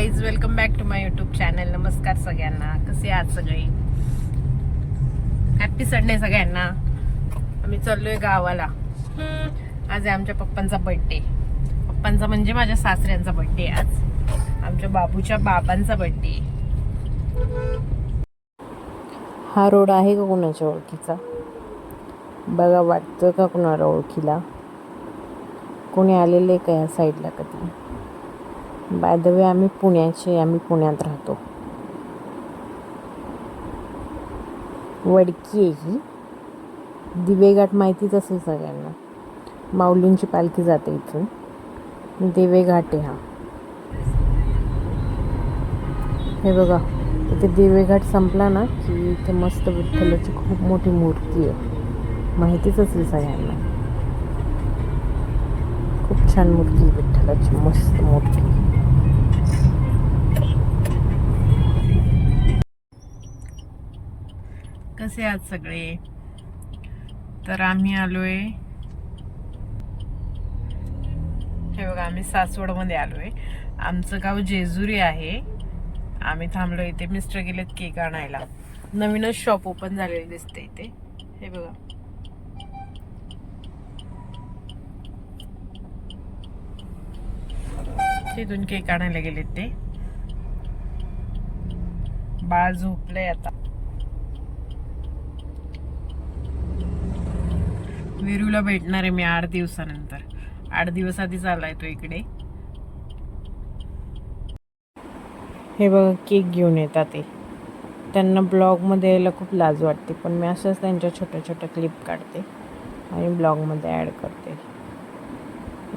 Guys welcome back to my YouTube channel नमस्कार सगळ्यांना. कसे आहात सगळे? हॅपी संडे सगळ्यांना. आम्ही चाललोय गावाला. आज आहे आमच्या पप्पांचा बर्थडे पप्पांचा म्हणजे माझ्या सासऱ्यांचा बर्थडे आज. आमच्या बाबूच्या बाबांचा बर्थडे हा रोड आहे का कोणाच्या ओळखीचा? बघा वाटतं का कोणाला ओळखीला? कोणी आलेलं आहे का या साईडला कधी? बाय द वे आम्ही पुण्याचे आम्ही पुण्यात राहतो. वडकी आहे ही. दिवेघाट माहितीच असेल सगळ्यांना. माऊलींची पालखी जाते इथून. दिवेघाट आहे हा. हे बघा इथे दिवेघाट संपला ना की इथे मस्त विठ्ठलाची खूप मोठी मूर्ती आहे. माहितीच असेल सगळ्यांना. खूप छान मूर्ती आहे विठ्ठलाची मस्त मोठी कसे आहात सगळे? तर आम्ही आलोय. हे बघा आम्ही सासवडमध्ये आलोय. आमचं गाव जेजुरी आहे. आम्ही थांबलो इथे. मिस्टर गेलेत केक आणायला. नवीनच शॉप ओपन झालेली दिसते इथे. हे बघा. तिथून केक आणायला गेलेत ते. बाळ झोपलंय आता. विरूला भेटणार आहे मी आठ दिवसानंतर. आठ दिवस आधीच आलाय तो इकडे. हे बघा केक घेऊन येतात ते. त्यांना ब्लॉगमध्ये यायला खूप लाज वाटते पण मी असंच त्यांच्या छोट्या छोट्या क्लिप काढते आणि ब्लॉगमध्ये ॲड करते.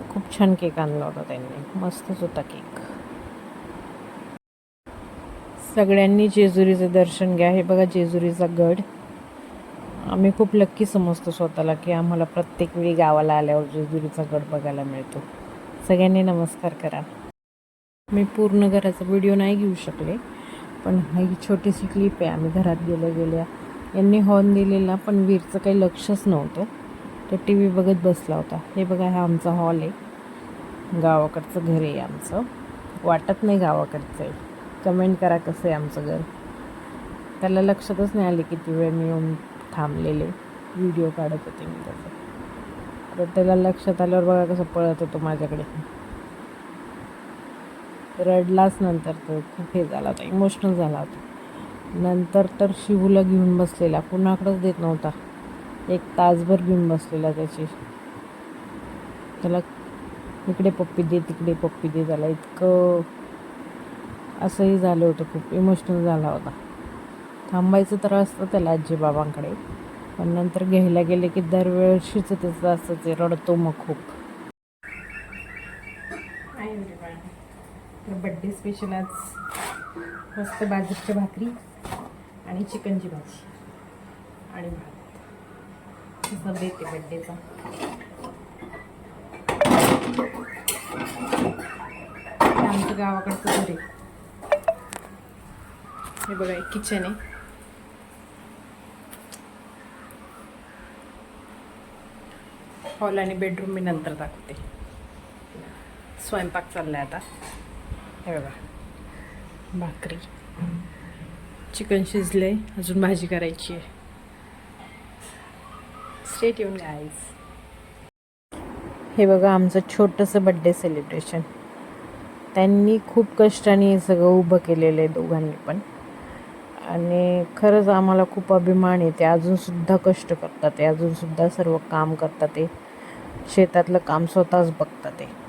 खूप छान केक आणला होता त्यांनी. मस्तच होता केक. सगळ्यांनी जेजुरीचं दर्शन घ्या. हे बघा जेजुरीचा गड. आम्ही खूप लक्की समजतो स्वतःला की आम्हाला प्रत्येक वेळी गावाला आल्यावर जेजुरीचा गड बघायला मिळतो. सगळ्यांनी नमस्कार करा. मी पूर्ण घराचा व्हिडिओ नाही घेऊ शकले पण ही छोटीशी क्लिप आहे. आम्ही घरात गेल्या गेल्या यांनी हॉर्न दिलेला पण वीरचं काही लक्षच नव्हतं. तो टी व्ही बघत बसला होता. हे बघा हा आमचा हॉल आहे. गावाकडचं घर आहे आमचं. वाटत नाही गावाकडचं आहे. कमेंट करा कसं आहे आमचं घर. त्याला लक्षातच नाही आले किती वेळ मी येऊन थांबलेले. व्हिडिओ काढत होते मी त्याचं तर त्याला लक्षात आल्यावर बघा कसं पळत होतो माझ्याकडे. रडलाच नंतर तो खूप हे झाला होता इमोशनल झाला होता. नंतर तर शिवूला घेऊन बसलेला कुणाकडंच देत नव्हता. एक तासभर घेऊन बसलेला त्याची. त्याला इकडे पप्पी दे तिकडे पप्पी दे त्याला इतकं असंही झालं होतं खूप इमोशनल झाला होता. थांबायचं तर असतं त्याला आजी बाबांकडे पण नंतर घ्यायला गेले की दरवेळशीच त्याचं असंच रडतो मग खूप. तर बड्डे स्पेशल आज. मस्त बाजरीची भाकरी आणि चिकनची भाजी आणि भात. देते बड्डेचा आमचं गावाकडचं घर आहे हे बघा एक किचन आहे. हॉल आणि बेडरूम मी नंतर दाखवते. स्वयंपाक चालला आहे आता. हे बघा. भाकरी. चिकन शिजले अजून भाजी करायची आहे. स्टेट येऊन गाईज हे बघा आमचं छोटंसं बड्डे सेलिब्रेशन त्यांनी खूप कष्टाने हे सगळं उभं केलेलं आहे दोघांनी पण. आणि खरंच आम्हाला खूप अभिमान आहे. ते अजूनसुद्धा कष्ट करतात. ते अजूनसुद्धा सर्व काम करतात. ते शेतातलं काम स्वतःच बघतात ते.